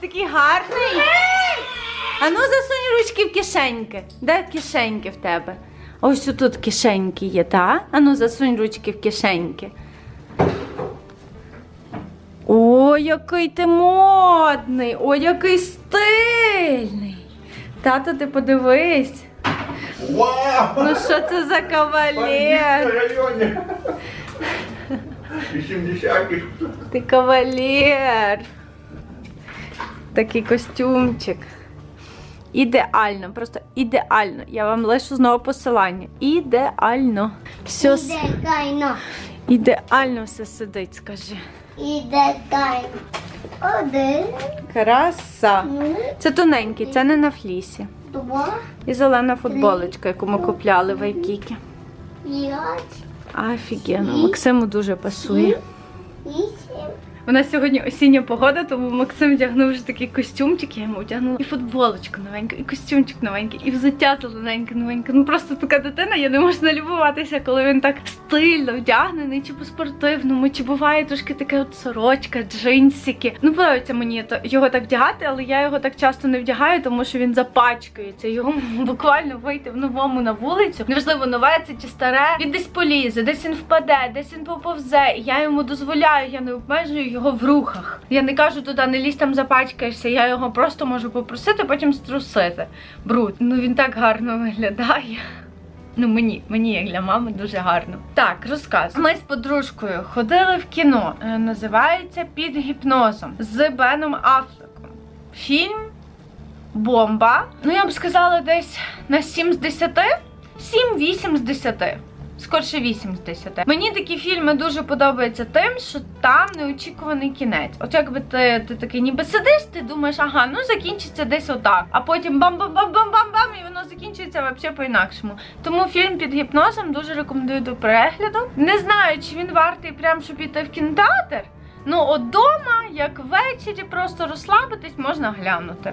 Ти такий гарний. А ну засунь ручки в кишеньки. Де кишеньки в тебе? Ось тут кишеньки є, та? А ну засунь ручки в кишеньки. О, який ти модний! О, який стильний! Тато, ти подивись. Вау! Ну що це за кавалер? Ти кавалер. Такий костюмчик. Ідеально, просто ідеально. Я вам лишу знову посилання. Ідеально. Все, с- Іде кайно. ідеально все сидить, скажи. Іде кайно. Один, Краса. ну, Це тоненький, це не на флісі. два, І зелена футболочка, яку ми купляли в Айкікі. п'ять, Офігенно. Максиму дуже пасує. вісім. У нас сьогодні осіння погода, тому Максим вдягнув вже такий костюмчик, я йому вдягнула і футболочку новеньку, і костюмчик новенький, і взуття зелененьке новеньке. Ну просто така дитина, я не можу налюбуватися, коли він так стильно вдягнений, чи по-спортивному, чи буває трошки таке от сорочка, джинсики. Ну подобається мені то- його так вдягати, але я його так часто не вдягаю, тому що він запачкається. Його буквально вийти в новому на вулицю. Неважливо, нове це чи старе. Він десь полізе, десь він впаде, десь він поповзе. Я йому дозволяю, я не обмежую його в рухах. Я не кажу туди, не лізь там запачкаєшся. Я його просто можу попросити, потім струсити. Бруд. Ну він так гарно виглядає. Ну, мені, мені як для мами дуже гарно. Так, розказую. Ми з подружкою ходили в кіно. Е, Називається Під гіпнозом з Беном Аффлеком. Фільм бомба. Ну, я б сказала, десь на 7 з 10. 7-8 з 10. Скорше 8 з 10. Мені такі фільми дуже подобаються тим, що там неочікуваний кінець. От якби ти, ти такий ніби сидиш, ти думаєш, ага, ну закінчиться десь отак. А потім бам-бам-бам-бам-бам-бам, і воно закінчується взагалі по-інакшому. Тому фільм під гіпнозом дуже рекомендую до перегляду. Не знаю, чи він вартий прям, щоб іти в кінотеатр. Ну, от дома, як ввечері, просто розслабитись, можна глянути.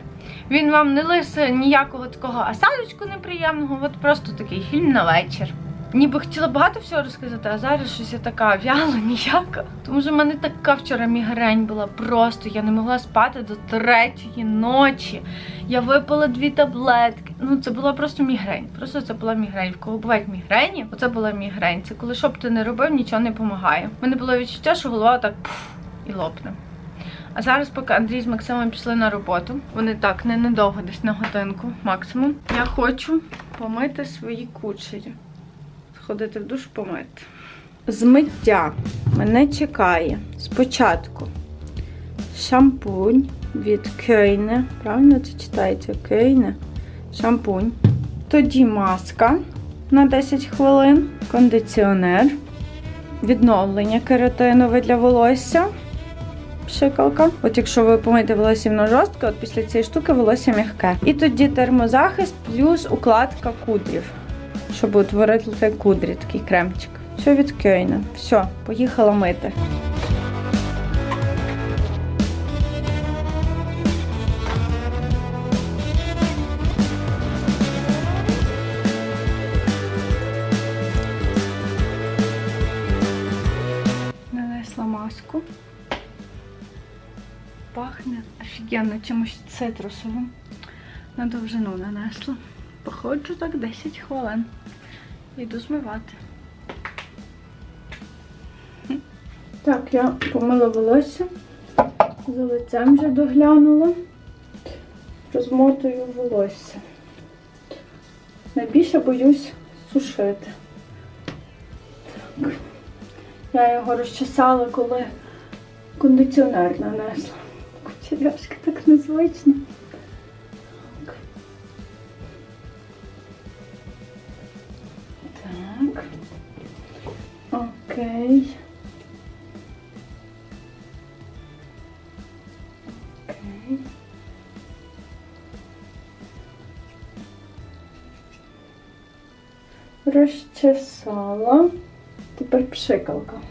Він вам не лише ніякого такого осадочку неприємного, от просто такий фільм на вечір. Ніби хотіла багато всього розказати, а зараз щось я така вяла, ніяка. Тому що в мене така вчора мігрень була просто. Я не могла спати до третьої ночі. Я випила дві таблетки. Ну, це була просто мігрень. Просто це була мігрень. В кого бувають мігрені, оце була мігрень. Це коли що б ти не робив, нічого не допомагає. У мене було відчуття, що голова так пф, і лопне. А зараз, поки Андрій з Максимом пішли на роботу, вони так не недовго, десь на годинку максимум. Я хочу помити свої кучері. Сходити в душ помити. Змиття мене чекає спочатку шампунь від Кейне. Правильно це читається Кейне? Шампунь. Тоді маска на 10 хвилин, кондиціонер, відновлення кератинове для волосся пшикалка. От якщо ви помите волосся воно жорстке, от після цієї штуки волосся м'яке. І тоді термозахист плюс укладка кудрів, щоб утворити кудрі, такий кремчик. Все від Кейна. Все, поїхала мити. Нанесла маску. Пахне офігенно чимось цитрусовим. На довжину нанесла. Походжу так 10 хвилин. Йду змивати. Так, я помила волосся. За лицем вже доглянула. Розмотую волосся. Найбільше боюсь сушити. Так. Я його розчесала, коли кондиціонер нанесла. Кучеряшки так незвично. Так. Окей. Окей. Розчесала. Тепер пшикалка.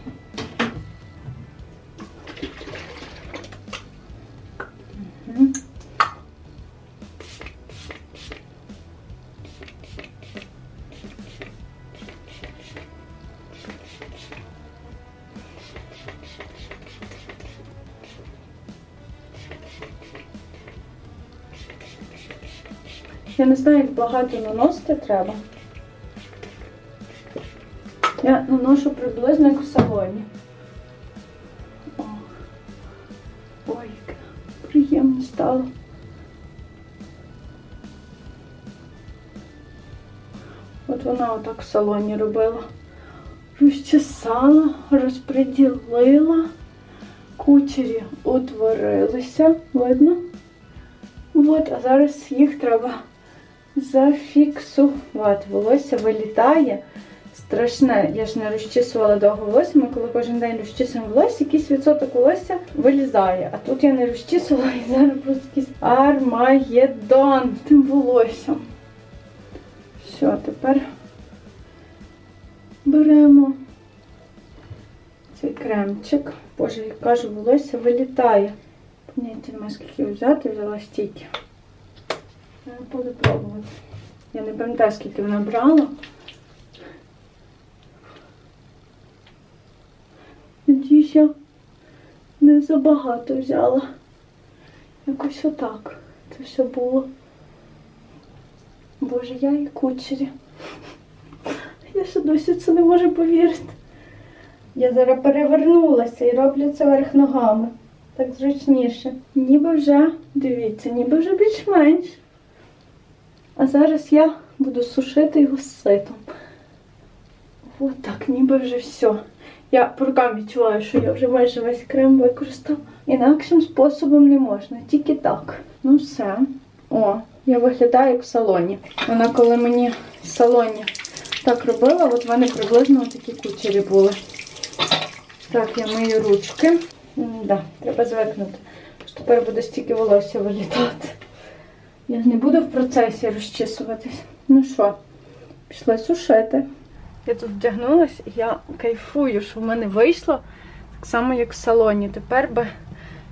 Я не знаю, як багато наносити треба. Я наношу приблизно як в салоні. Ой, як приємно стало. От вона отак в салоні робила. Розчесала, розподілила, кучері утворилися, видно? От, а зараз їх треба зафіксувати. Волосся вилітає. Страшне, я ж не розчісувала довго волосся, ми коли кожен день розчісуємо волосся, якийсь відсоток волосся вилізає. А тут я не розчісувала і зараз просто якийсь армагеддон тим волоссям. Все, тепер беремо цей кремчик. Боже, як кажу, волосся вилітає. Поняття скільки взяти, взяла стільки. Я буду пробувати. Я не пам'ятаю, скільки вона брала. Надіюсь, я не забагато взяла. Якось отак. Це все було. Боже, я і кучері. Я ще досі це не можу повірити. Я зараз перевернулася і роблю це верх ногами. Так зручніше. Ніби вже, дивіться, ніби вже більш-менш. А зараз я буду сушити його з ситом. От так, ніби вже все. Я по рукам відчуваю, що я вже майже весь крем використав. Інакшим способом не можна, тільки так. Ну все. О, я виглядаю як в салоні. Вона коли мені в салоні так робила, от в мене приблизно такі кучері були. Так, я мию ручки. М, Да, треба звикнути. що Тепер буде стільки волосся вилітати. Я не буду в процесі розчісуватись. Ну що, пішли сушити. Я тут вдягнулась і я кайфую, що в мене вийшло так само, як в салоні. Тепер би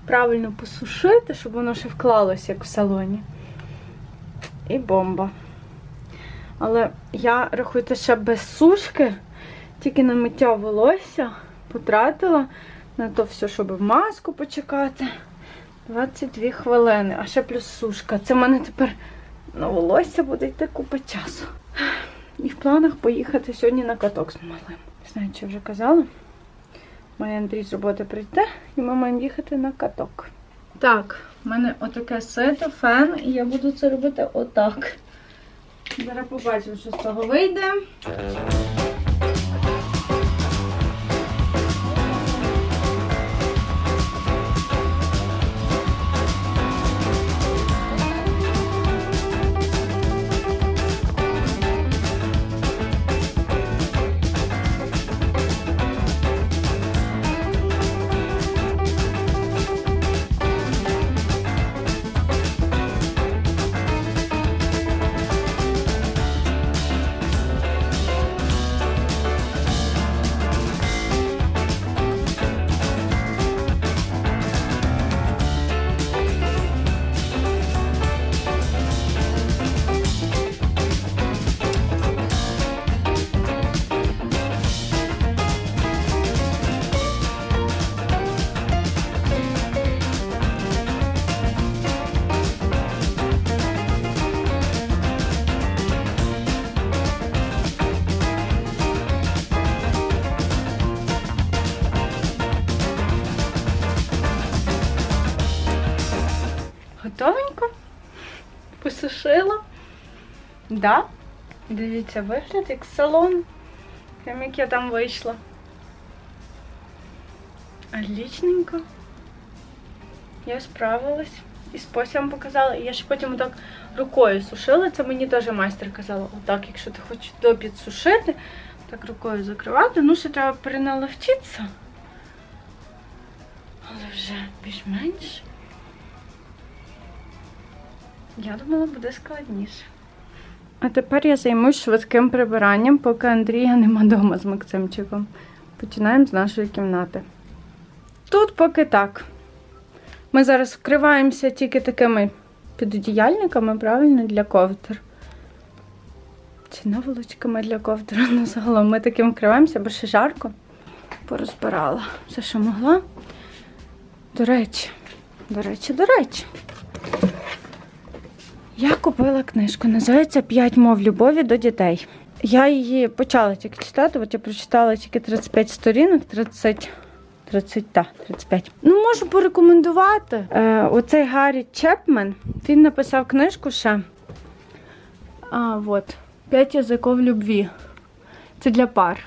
правильно посушити, щоб воно ще вклалося, як в салоні. І бомба. Але я, рахуйте, ще без сушки, тільки на миття волосся потратила на то все, щоб в маску почекати. 22 хвилини, а ще плюс сушка. Це в мене тепер на волосся буде йти купа часу. І в планах поїхати сьогодні на каток з малим. Не знаю, чи вже казала. Має Андрій з роботи прийти, і ми маємо їхати на каток. Так, в мене отаке сито, фен, і я буду це робити отак. Зараз побачимо, що з того вийде. Да. Дивіться, вигляд як салон. Прям як я там вийшла. Отличненько. Я справилась. І спосіб вам показала. І я ще потім так рукою сушила. Це мені теж майстер казала. Отак, якщо ти хочеш до підсушити, так рукою закривати. Ну, ще треба переналовчитися. Але вже більш-менш. Я думала, буде складніше. А тепер я займусь швидким прибиранням, поки Андрія нема вдома з Максимчиком. Починаємо з нашої кімнати. Тут поки так. Ми зараз вкриваємося тільки такими підодіяльниками, правильно, для ковдр. Чи наволочками для ковдр. Ну, загалом ми таким вкриваємося, бо ще жарко. Порозбирала все, що могла. До речі, до речі, до речі. Я купила книжку, називається П'ять мов любові до дітей. Я її почала тільки читати, от я прочитала тільки 35 сторінок, 30. 30, та, 35. Ну, можу порекомендувати. Е, оцей Гаррі Чепмен, він написав книжку ще. А, от. П'ять язиків любві. Це для пар.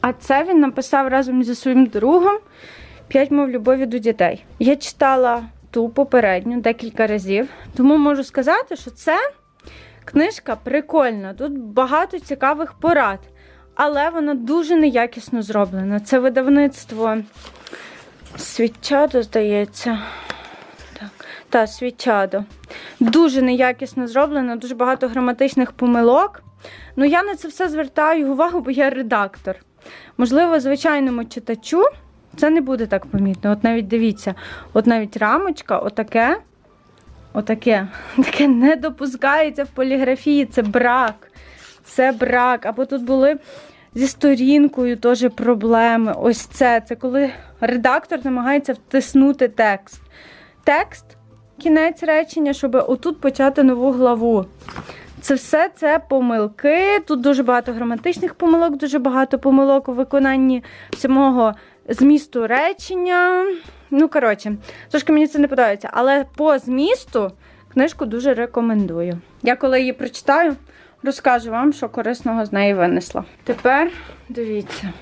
А це він написав разом зі своїм другом П'ять мов любові до дітей. Я читала ту попередню декілька разів, тому можу сказати, що це книжка прикольна. Тут багато цікавих порад, але вона дуже неякісно зроблена. Це видавництво Свічадо, здається. Та, Свічадо. Дуже неякісно зроблено, дуже багато граматичних помилок. Ну, я на це все звертаю увагу, бо я редактор. Можливо, звичайному читачу це не буде так помітно. От навіть дивіться, от навіть рамочка, отаке, отаке, таке не допускається в поліграфії. Це брак. Це брак. Або тут були зі сторінкою теж проблеми. Ось це. Це коли редактор намагається втиснути текст. Текст, кінець речення, щоб отут почати нову главу. Це все це помилки. Тут дуже багато граматичних помилок, дуже багато помилок у виконанні самого змісту речення. Ну, коротше, трошки мені це не подобається. Але по змісту книжку дуже рекомендую. Я коли її прочитаю, розкажу вам, що корисного з неї винесла. Тепер дивіться.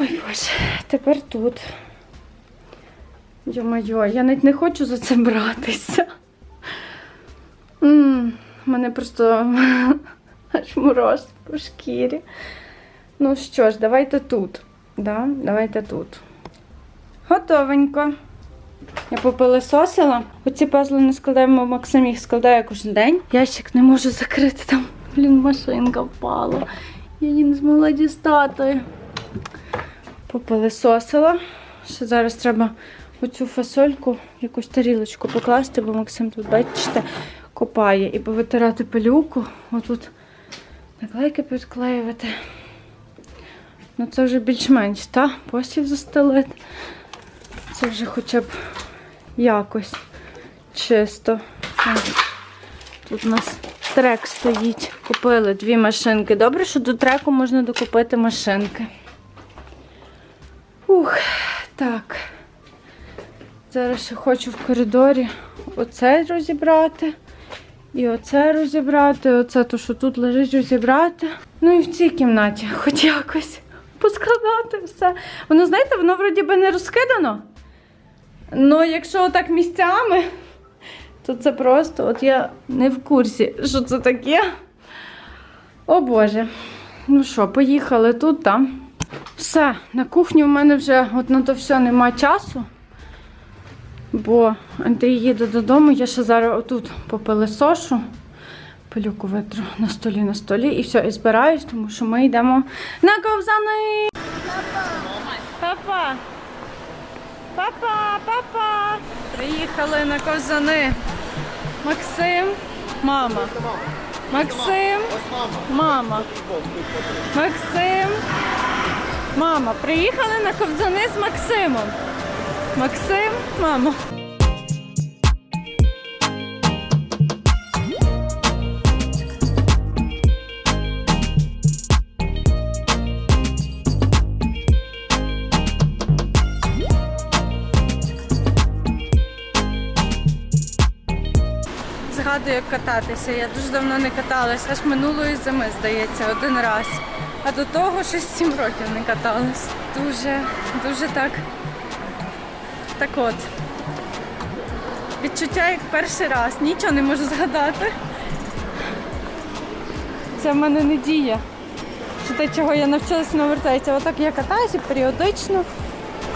Ой боже, тепер тут. Йо-моє, я навіть не хочу за це братися. М, мене просто аж мороз по шкірі. Ну що ж, давайте тут. Да, давайте тут. Готовенько. Я попилисосила. Оці пазли не складаємо, Максим їх складає кожен день. Ящик не можу закрити, там, блін, машинка впала. Я її не змогла дістати. Попилисосила. Ще зараз треба оцю фасольку якусь тарілочку покласти, бо Максим тут, бачите, копає і повитирати пилюку. Отут наклейки підклеювати. Ну це вже більш-менш, та? Посів застелити. Це вже хоча б якось чисто. Тут у нас трек стоїть. Купили дві машинки. Добре, що до треку можна докупити машинки. Ух, так. Зараз ще хочу в коридорі оце розібрати. І оце розібрати, оце то, що тут лежить, розібрати. Ну і в цій кімнаті хоч якось поскладати все. Воно, знаєте, воно вроді би не розкидано. Ну, якщо так місцями, то це просто, от я не в курсі, що це таке. О Боже. Ну що, поїхали тут, там. Все, на кухні в мене вже от на то все нема часу. Бо Андрій їде додому, я ще зараз отут попилисошу, пилюку витру на столі на столі і все, і збираюсь, тому що ми йдемо на ковзани. Папа! Папа, папа! Приїхали на ковзани. Максим, мама. Максим, мама. Максим, мама. Приїхали на ковзани з Максимом. Максим, мама. Як кататися. Я дуже давно не каталась, аж минулої зими, здається, один раз. А до того щось 7 років не каталась. Дуже, дуже так. Так от. Відчуття як перший раз. Нічого не можу згадати. Це в мене не діє. Що те, чого я навчилася, не вертається. Отак я катаюся періодично,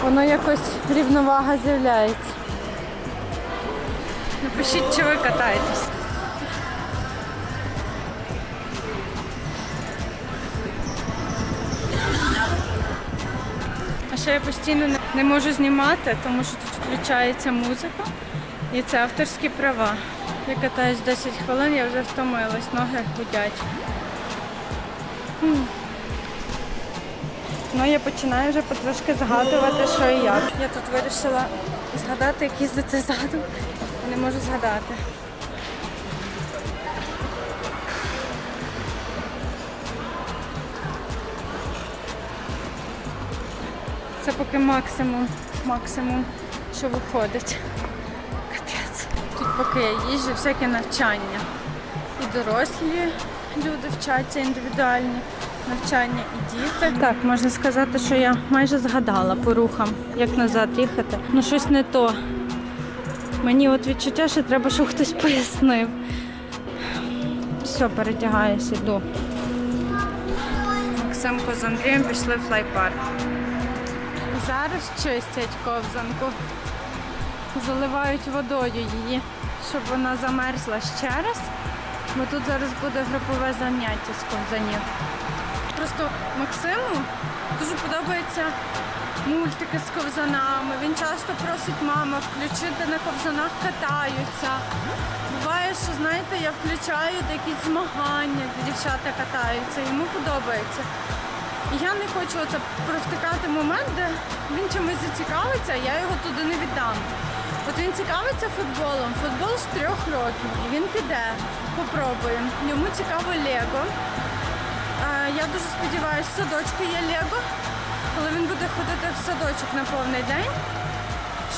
воно якось рівновага з'являється. Напишіть, чи ви катаєтесь. Ще я постійно не- можу знімати, тому що тут включається музика. І це авторські права. Я катаюсь 10 хвилин, я вже втомилась, ноги гудять. Ну, я починаю вже потрошки згадувати, що і як. Я тут вирішила згадати, як їздити задом. Не можу згадати. Це поки максимум, максимум, що виходить. Капець. Тут поки я їжджу, всяке навчання. І дорослі люди вчаться індивідуальні навчання, і діти. Так, можна сказати, що я майже згадала по рухам, як назад їхати. Ну щось не то. Мені от відчуття, що треба, щоб хтось пояснив. Все, перетягаюся, йду. Максимко з Андрієм пішли в флайпарк. Зараз чистять ковзанку. Заливають водою її, щоб вона замерзла ще раз. Бо тут зараз буде групове заняття з ковзанів. Просто Максиму дуже подобаються мультики з ковзанами. Він часто просить мама включити на ковзанах катаються. Буває, що знаєте, я включаю якісь змагання, де дівчата катаються, йому подобається. Я не хочу оце провтикати момент, де він чимось зацікавиться, я його туди не віддам. От він цікавиться футболом, футбол з трьох років, він піде, попробує. Йому цікаво Лего. Я дуже сподіваюся, в садочку є Лего, коли він буде ходити в садочок на повний день,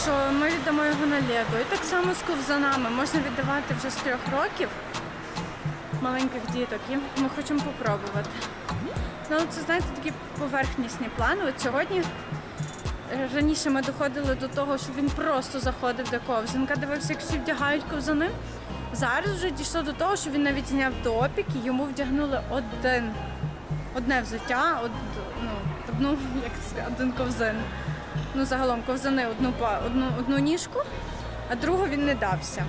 що ми віддамо його на Лего. І так само з ковзанами можна віддавати вже з трьох років маленьких діток. І ми хочемо попробувати. Ну, це знаєте, такі поверхнісні плани. От сьогодні е, раніше ми доходили до того, що він просто заходив до ковзанка, дивився, як всі вдягають ковзани. Зараз вже дійшло до того, що він навіть зняв допік і йому вдягнули один, одне взуття, од, ну, одну, як це один ковзин. Ну, загалом ковзани одну, одну, одну ніжку, а другу він не дався.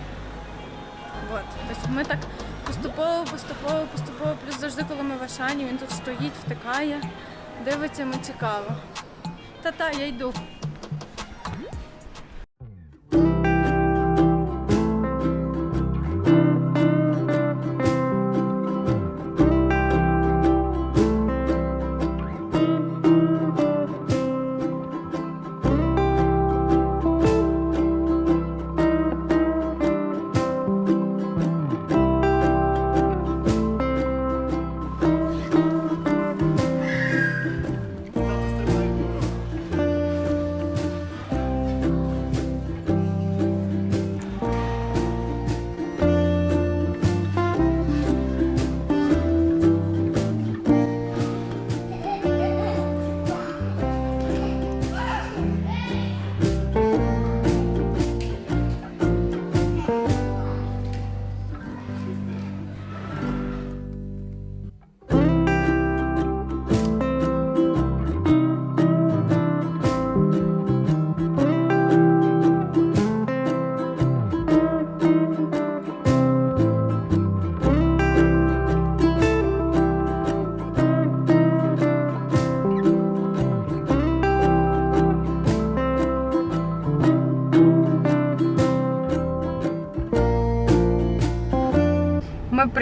От. Тобто ми так поступово, поступово, поступово, плюс завжди, коли ми в Ашані, він тут стоїть, втикає, дивиться, йому цікаво. Та-та, я йду.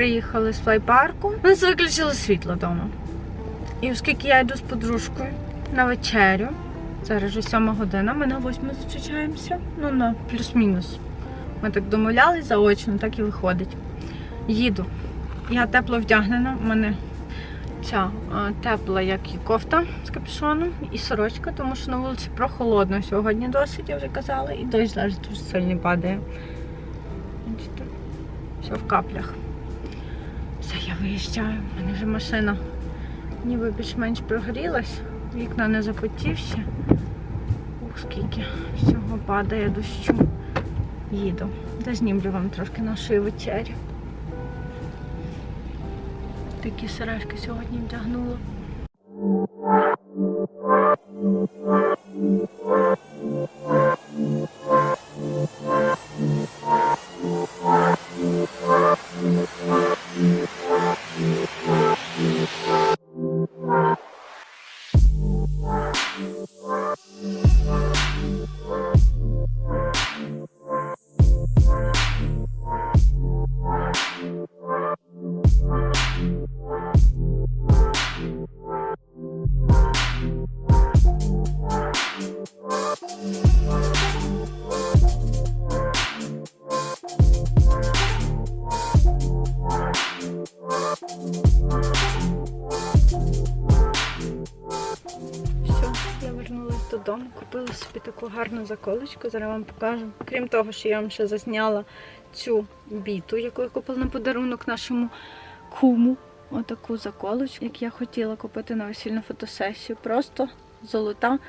Приїхали з флайпарку. У нас виключили світло вдома. І оскільки я йду з подружкою на вечерю, зараз вже сьома година, ми на восьму зустрічаємося. Ну, на плюс-мінус. Ми так домовлялись заочно, так і виходить. Їду. Я тепло вдягнена, у мене ця тепла, як і кофта з капюшоном, і сорочка, тому що на вулиці прохолодно сьогодні досить, я вже казала, і дощ зараз дуже сильно падає. Все в каплях. Все, я виїжджаю. в мене вже машина ніби більш-менш прогрілась. Вікна не запотівші. Ух, скільки всього падає дощу. Їду. Зазнімлю вам трошки нашої вечері. Такі сережки сьогодні вдягнула. Гарну заколочку, зараз вам покажу. Крім того, що я вам ще засняла цю біту, яку я купила на подарунок нашому куму. Отаку заколочку, як я хотіла купити на весільну фотосесію. Просто золота,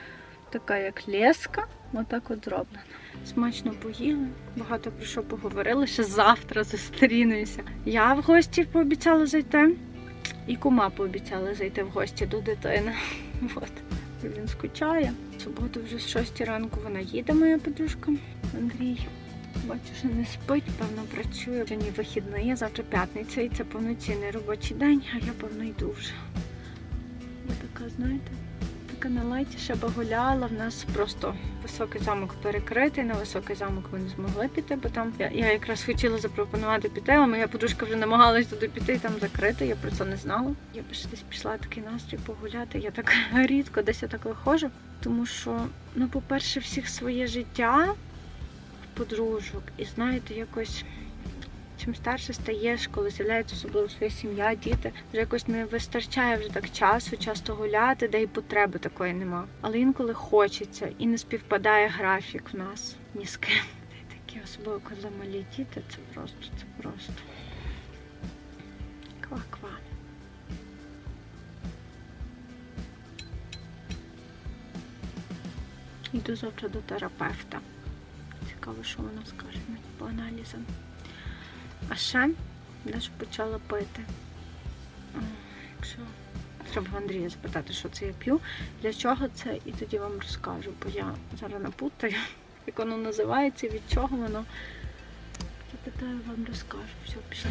така як леска. Отак от зроблена. Смачно поїли, багато про що поговорили. Ще завтра зустрінемося. Я в гості пообіцяла зайти, і кума пообіцяла зайти в гості до дитини. От. Він скучає. В суботу вже з 6 ранку вона їде, моя подружка Андрій. Бачу, що не спить, певно, працює. Сьогодні вихідний, завтра п'ятниця, і це повноцінний робочий день, а я певно йду вже. Я така, знаєте, така на лайті ще гуляла. В нас просто високий замок перекритий. На високий замок ми не змогли піти, бо там я, я якраз хотіла запропонувати піти, але моя подружка вже намагалась туди піти і там закрити. Я про це не знала. Я б ще десь пішла такий настрій погуляти. Я так рідко десь я так виходжу, тому що, ну, по-перше, всіх своє життя подружок, і знаєте, якось. Чим старше стаєш, коли з'являється особливо своя сім'я, діти, вже якось не вистачає вже так часу, часто гуляти, де й потреби такої нема. Але інколи хочеться і не співпадає графік в нас ні з ким. Та такі, особливо коли малі діти, це просто, це просто. Ква-ква. Йду завтра до терапевта. Цікаво, що вона скаже по аналізам. А ще дещо почала пити. Якщо треба Андрія запитати, що це я п'ю, для чого це, і тоді вам розкажу, бо я зараз напутаю, як воно називається, від чого воно. Запитаю, вам розкажу. Все, пішли.